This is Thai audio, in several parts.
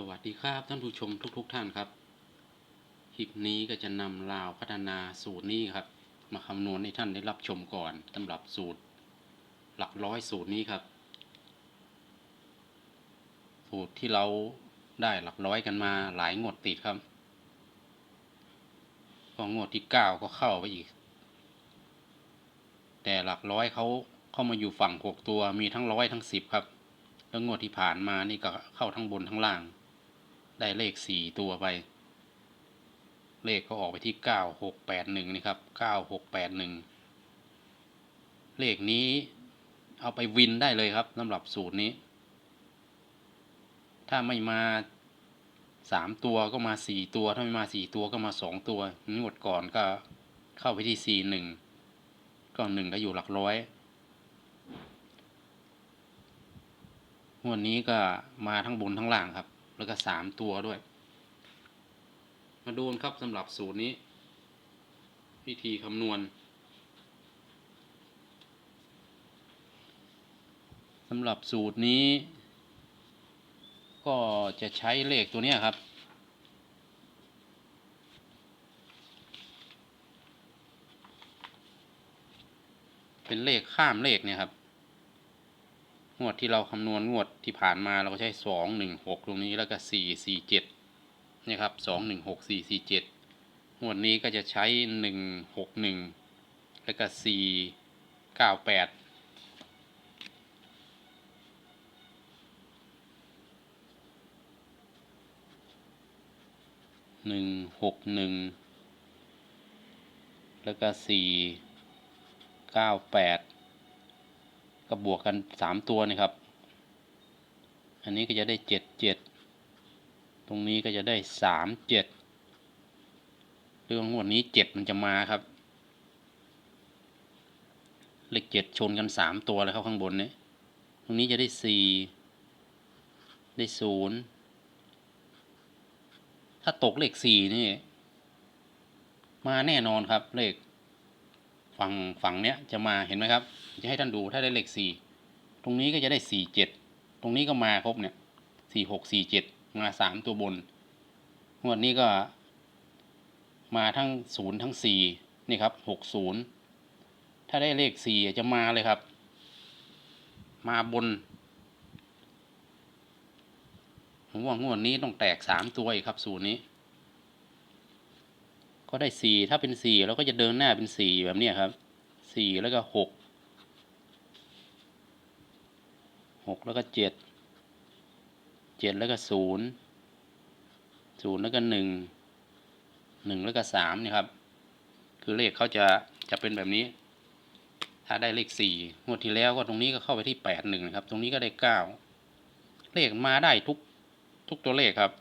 สวัสดีครับท่านผู้ชมทุกๆทท่านครับคลิปนี้ก็จะนำลาวพัฒนาสูตรนี้ครับ มาคำนวณให้ท่านได้รับชมก่อนสำหรับสูตร หลักร้อยสูตรนี้ครับ สูตรที่เราได้หลักร้อยกันมาหลายงวดติดครับก็งวดที่เก้าก็เข้าไปอีก แต่หลักร้อยเขาเข้ามาอยู่ฝั่งหกตัวมีทั้งร้อยทั้งสิบครับแล้วงวดที่ผ่านมานี่ก็เข้าทั้งบนทั้งล่าง ได้เลขสี่ตัวไป เลขก็ออกไปที่เก้าหกแปดหนึ่งนี่ครับเก้าหกแปดหนึ่งเลขนี้เอาไปวินได้เลยครับสำหรับสูตรนี้ ถ้าไม่มาสามตัวก็มาสี่ตัว ถ้าไม่มาสี่ตัวก็มาสองตัวงวดก่อนก็เข้าไปที่สี่หนึ่งก็หนึ่งก็อยู่หลักร้อยงวดนี้ก็มาทั้งบนทั้งล่างครับ แล้วก็สามตัวด้วย มาดูครับสำหรับสูตรนี้ วิธีคำนวณสำหรับสูตรนี้ ก็จะใช้เลขตัวนี้ครับ เป็นเลขข้ามเลขเนี่ยครับ งวดที่เราคำนวณงวดที่ผ่านมาเราก็ใช้สองหนึ่งหกตรงนี้แล้วก็สี่สี่เจ็ดนี่ครับสองหนึ่งหกสี่สี่เจ็ดงวดนี้ก็จะใช้หนึ่งหกหนึ่งแล้วก็สี่เก้าแปดหนึ่งหกหนึ่งแล้วก็สี่เก้าแปด ก็บวกกันสามตัวนะครับ อันนี้ก็จะได้เจ็ดเจ็ดตรงนี้ก็จะได้สามเจ็ดเรื่องงวดนี้เจ็ดมันจะมาครับ เลขเจ็ดชนกันสามตัวเลยครับข้างบนเนี้ตรงนี้จะได้สี่ได้ศูนย์ถ้าตกเลขสี่นี่ มาแน่นอนครับเลข ฝั่งฝั่งเนี้ยจะมาเห็นไหมครับ จะให้ท่านดูถ้าได้เลขสี่ตรงนี้ก็จะได้สี่เจ็ดตรงนี้ก็มาครบเนี่ยสี่หกสี่เจ็ดมาสามตัวบนงวดนี้ก็มาทั้งศูนย์ทั้งสี่นี่ครับหกศูนย์ถ้าได้เลขสี่จะมาเลยครับ มาบนผมว่างวดนี้ต้องแตกสามตัวอีกครับสูตรนี้ ก็ได้สี่ถ้าเป็นสี่เราก็จะเดินหน้าเป็นสี่แบบนี้ครับสี่แล้วก็หกหกแล้วก็เจ็ดเจ็ดแล้วก็ศูนย์ศูนย์แล้วก็หนึ่งหนึ่งแล้วก็สามนี่ครับ คือเลขเขาจะจะเป็นแบบนี้ ถ้าได้เลขสี่งวดที่แล้วก็ตรงนี้ก็เข้าไปที่แปดหนึ่งนะครับ ตรงนี้ก็ได้เก้าเลขมาได้ทุกทุกตัวเลขครับ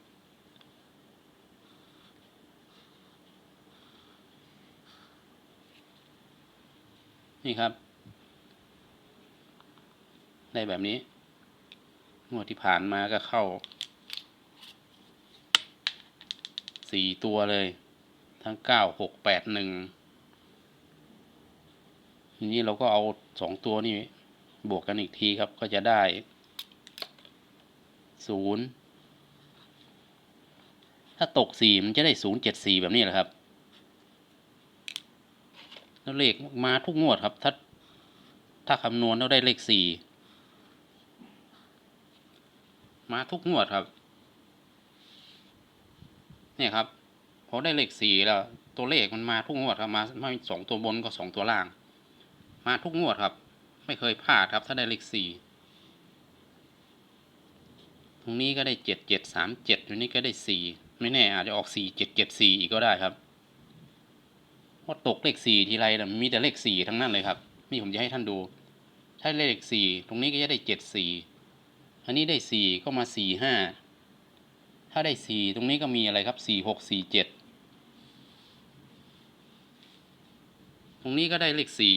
นี่ครับ ได้แบบนี้งวดที่ผ่านมาก็เข้าสี่ตัวเลย ทั้งเก้าหกแปดหนึ่งทีนี้เราก็เอาสองตัวนี่บวกกันอีกทีครับก็จะได้ศูนย์ถ้าตกสี่มันจะได้ศูนย์เจ็ดสี่แบบนี้แหละครับ แล้วเลขมาทุกงวดครับ ถ้าถ้าคำนวณแล้วได้เลขสี่มาทุกงวดครับ เนี่ยครับพอได้เลขสี่แล้ว ตัวเลขมันมาทุกงวดครับ มาไม่สองตัวบนก็สองตัวล่าง มาทุกงวดครับ ไม่เคยพลาดครับ ถ้าได้เลขสี่ตรงนี้ก็ได้เจ็ดเจ็ดสามเจ็ดตรงนี้ก็ได้สี่ไม่แน่อาจจะออกสี่เจ็ดเจ็ดสี่อีกก็ได้ครับ พราตกเลขสี่ทีไรนะมีแต่เลขสี่ทั้งนั้นเลยครับ นี่ผมจะให้ท่านดู ถ้าเลขสี่ตรงนี้ก็จะได้เจ็ดสี่อันนี้ได้สี่ก็มาสี่ห้าถ้าได้สี่ตรงนี้ก็มีอะไรครับสี่หกสี่เจ็ดตรงนี้ก็ได้เลขสี่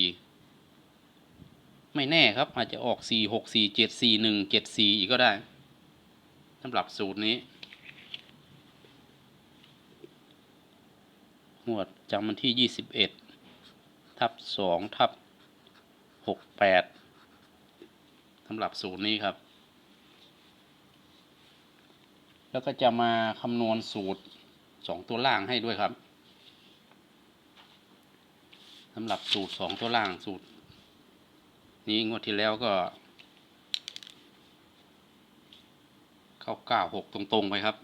ไม่แน่ครับ อาจจะออกสี่หกสี่เจ็ดสี่หนึ่งเจ็ดสี่อีกก็ได้สำหรับสูตรนี้ งวดจำวันที่ยี่สิบเอ็ดทับสองทับหกแปดสำหรับสูตรนี้ครับ แล้วก็จะมาคำนวณสูตรสองตัวล่างให้ด้วยครับสำหรับสูตรสองตัวล่างสูตร นี้งวดที่แล้วก็ เข้าเก้าหกตรง ๆ ไปครับ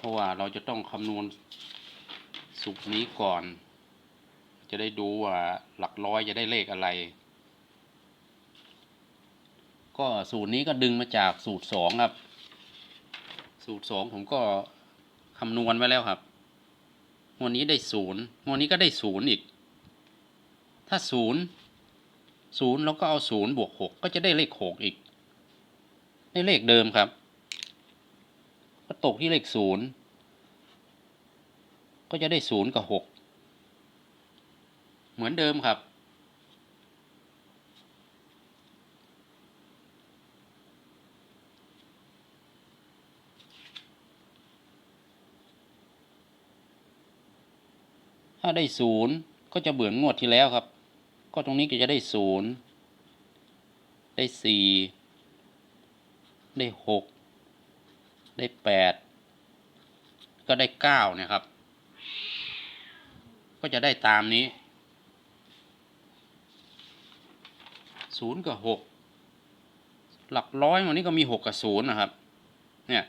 เพราะว่าเราจะต้องคำนวณสูตรนี้ก่อน จะได้ดูว่าหลักร้อยจะได้เลขอะไร ก็สูตรนี้ก็ดึงมาจากสูตรสองครับ สูตรสองผมก็คำนวณไว้แล้วครับวดนี้ได้ศูนย์วดนี้ก็ได้ศูนย์อีก ถ้าศูนย์ศูนย์เราก็เอาศูนย์บวกหกก็จะได้เลขหกอีกได้เลขเดิมครับ ตกที่เลขศูนย์ก็จะได้ศูนย์กับหกเหมือนเดิมครับ ถ้าได้ศูนย์ก็จะเบื่อนงวดที่แล้วครับ ก็ตรงนี้ก็จะได้ศูนย์ได้สี่ได้หก ได้แปดก็ได้เก้าเนี่ยครับ ก็จะได้ตามนี้ศูนย์กับหกหลักร้อยวันนี้ก็มีหกกับศูนย์นะครับ เนี่ย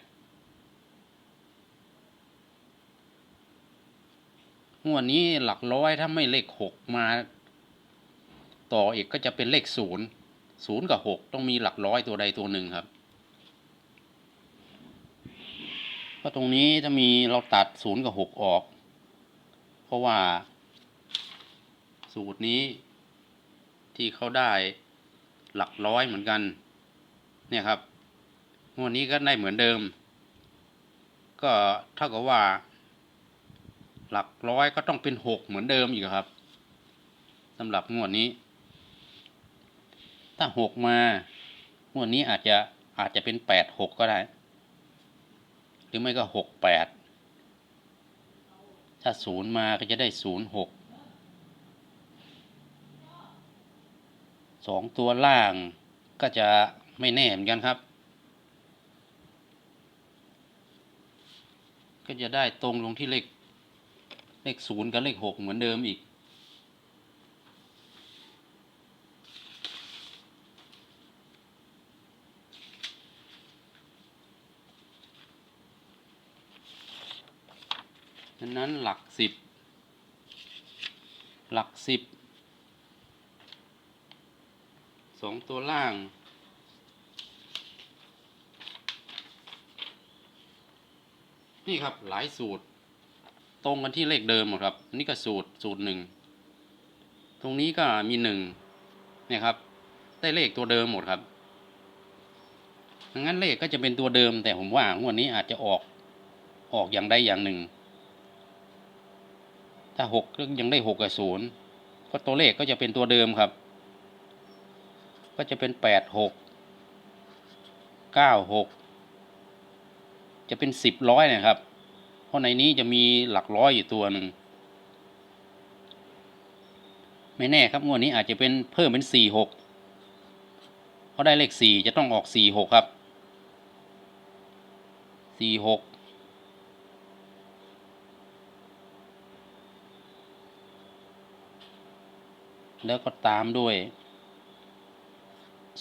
งวดนี้หลักร้อยถ้าไม่เลขหกมา ต่ออีกก็จะเป็นเลขศูนย์ศูนย์กับหกต้องมีหลักร้อยตัวใดตัวหนึ่งครับ ก็ตรงนี้ถ้ามีเราตัดศูนย์กับหกออก เพราะว่า สูตรนี้ที่เขาได้หลักร้อยเหมือนกัน เนี่ยครับงวดนี้ก็ได้เหมือนเดิม ก็เท่ากับว่า หลักร้อยก็ต้องเป็นหกเหมือนเดิมอีกครับสำหรับงวดนี้ ถ้าหกมางวดนี้อาจจะอาจจะเป็นแปดหกก็ได้ หรือไม่ก็หกแปดถ้าศูนย์มาก็จะได้ศูนย์หกสองตัวล่างก็จะไม่แน่เหมือนกันครับ ก็จะได้ตรงลงที่เลขเลขศูนย์กับเลขหกเหมือนเดิมอีก ฉะนั้นหลักสิบ หลักสิบ สองตัวล่าง นี่ครับหลายสูตร ตรงกันที่เลขเดิมหมดครับ นี่ก็สูตรสูตรหนึ่ง ตรงนี้ก็มีหนึ่งเนี่ยครับ ได้เลขตัวเดิมหมดครับดังนั้นเลขก็จะเป็นตัวเดิม แต่ผมว่างวดนี้อาจจะออกออกอย่างใดอย่างหนึ่ง ถ้าหกยังได้หกกับศูนย์ก็ตัวเลขก็จะเป็นตัวเดิมครับ ก็จะเป็นแปดหกเก้าหกจะเป็นสิบร้อยนะครับ เพราะในนี้จะมีหลักร้อยอยู่ตัวหนึ่งไม่แน่ครับงวดนี้อาจจะเป็นเพิ่มเป็นสี่หกเพราะได้เลขสี่จะต้องออกสี่หกครับสี่หก แล้วก็ตามด้วย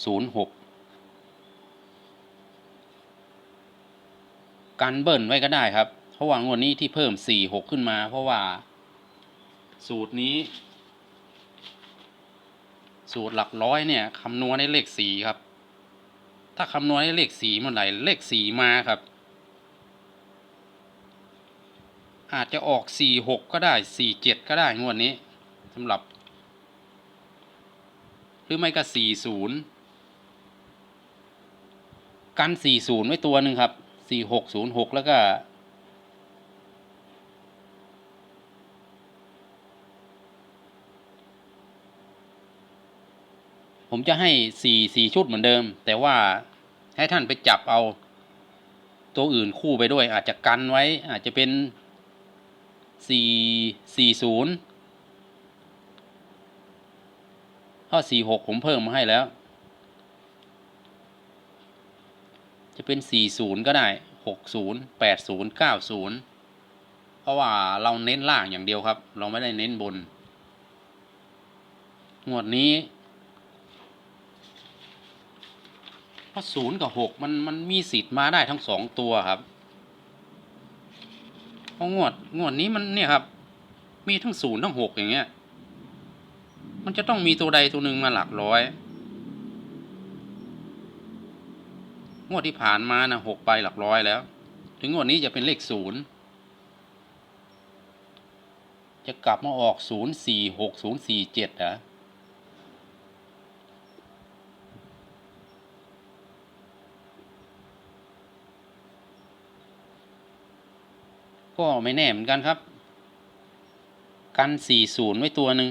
ศูนย์หกกันเบิ้ลไว้ก็ได้ครับ เพราะว่างวดนี้ที่เพิ่มสี่หกขึ้นมา เพราะว่า สูตรนี้ สูตรหลักร้อยเนี่ยคำนวณให้เลขสี่ครับ ถ้าคำนวณให้เลขสี่เมื่อไหร่เลขสี่มาครับอาจจะออกสี่หกก็ได้สี่เจ็ดก็ได้งวดนี้สำหรับ หรือไม่ก็สี่ศูนย์กันสี่ศูนย์ไว้ตัวหนึ่งครับสี่หกศูนย์หกแล้วก็ผมจะให้สี่สี่ชุดเหมือนเดิม แต่ว่าให้ท่านไปจับเอา ตัวอื่นคู่ไปด้วยอาจจะกันไว้อาจจะเป็นสี่สี่ศูนย์ ข้อสี่หกผมเพิ่มมาให้แล้ว จะเป็น40ก็ได้60 80 90เพราะว่าเราเน้นล่างอย่างเดียวครับ เราไม่ได้เน้นบน งวดนี้เพราะศูนย์กับหกมันมันมีสิทธิ์มาได้ทั้งสองตัวครับเพราะงวดงวดนี้มันเนี่ยครับ มีทั้งศูนย์ทั้งหกอย่างเงี้ย มันจะต้องมีตัวใดตัวหนึ่งมาหลักร้อย งวดที่ผ่านมานะหกไปหลักร้อยแล้ว ถึงงวดนี้จะเป็นเลขศูนย์จะกลับมาออกศูนย์สี่หกศูนย์สี่เจ็ดอะก็ไม่แน่เหมือนกันครับ กันสี่ศูนย์ไว้ตัวหนึ่ง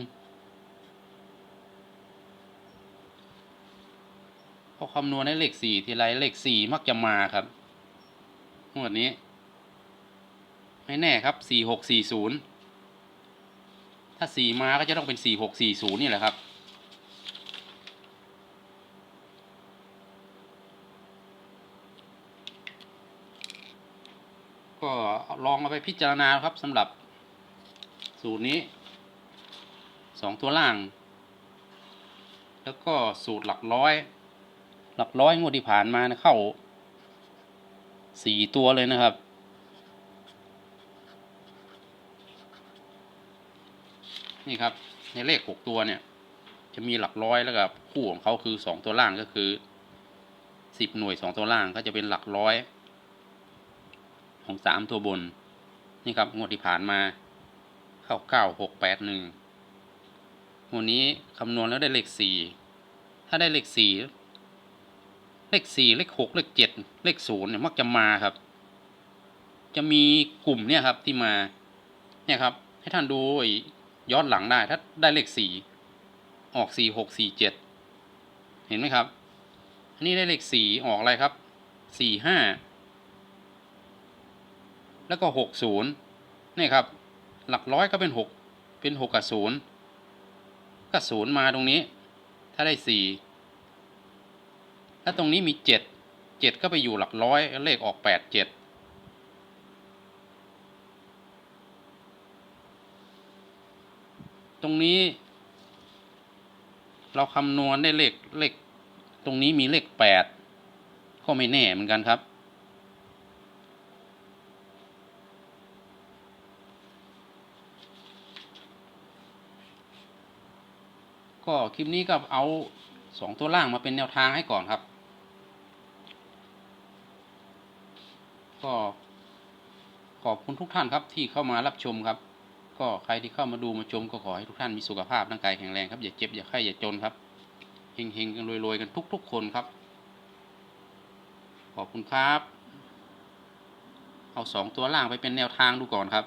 พอคำนวณได้เลขสี่ทีไรเลขสี่มักจะมาครับงวดนี้ ไม่แน่ครับสี่หกสี่ศูนย์ถ้าสี่มาก็จะต้องเป็นสี่หกสี่ศูนย์นี่แหละครับ ก็ลองเอาไปพิจารณาครับสำหรับสูตรนี้สองตัวล่าง แล้วก็สูตรหลักร้อย หลักร้อยงวดที่ผ่านมานะเข้าสี่ตัวเลยนะครับ นี่ครับ ในเลขหกตัวเนี่ย จะมีหลักร้อยแล้วกับคู่ของเขาคือสองตัวล่างก็คือสิบหน่วยสองตัวล่างก็จะเป็นหลักร้อย ของสามตัวบน นี่ครับงวดที่ผ่านมาเข้าเก้าหกแปดหนึ่งงวดนี้คำนวณแล้วได้เลขสี่ถ้าได้เลขสี่ เลขสี่เลขหกเลขเจ็ดเลขศูนย์เนี่ยมักจะมาครับ จะมีกลุ่มเนี่ยครับที่มา เนี่ยครับ ให้ท่านดูย้อนหลังได้ถ้าได้เลขสี่ออกสี่หกสี่เจ็ดเห็นไหมครับ อันนี้ได้เลขสี่ออกอะไรครับสี่ห้าแล้วก็หกศูนย์นี่ครับ หลักร้อยก็เป็นหกเป็นหกกับศูนย์ก็ศูนย์มาตรงนี้ ถ้าได้สี่ แล้วตรงนี้มีเจ็ดเจ็ดก็ไปอยู่หลักร้อยเลขออกแปดเจ็ดตรงนี้ เราคำนวณได้เลขเลข ตรงนี้มีเลขแปดก็ไม่แน่เหมือนกันครับก็คลิปนี้ก็เอาสองตัวล่างมาเป็นแนวทางให้ก่อนครับ ก็ขอบคุณทุกท่านครับที่เข้ามารับชมครับ ก็ใครที่เข้ามาดูมาชมก็ขอให้ทุกท่านมีสุขภาพร่างกายแข็งแรงครับอย่าเจ็บอย่าไข้อย่าจนครับเฮงๆกันรวยๆกันทุก ๆ คนครับ ขอบคุณครับ เอาสองตัวล่างไปเป็นแนวทางดูก่อนครับ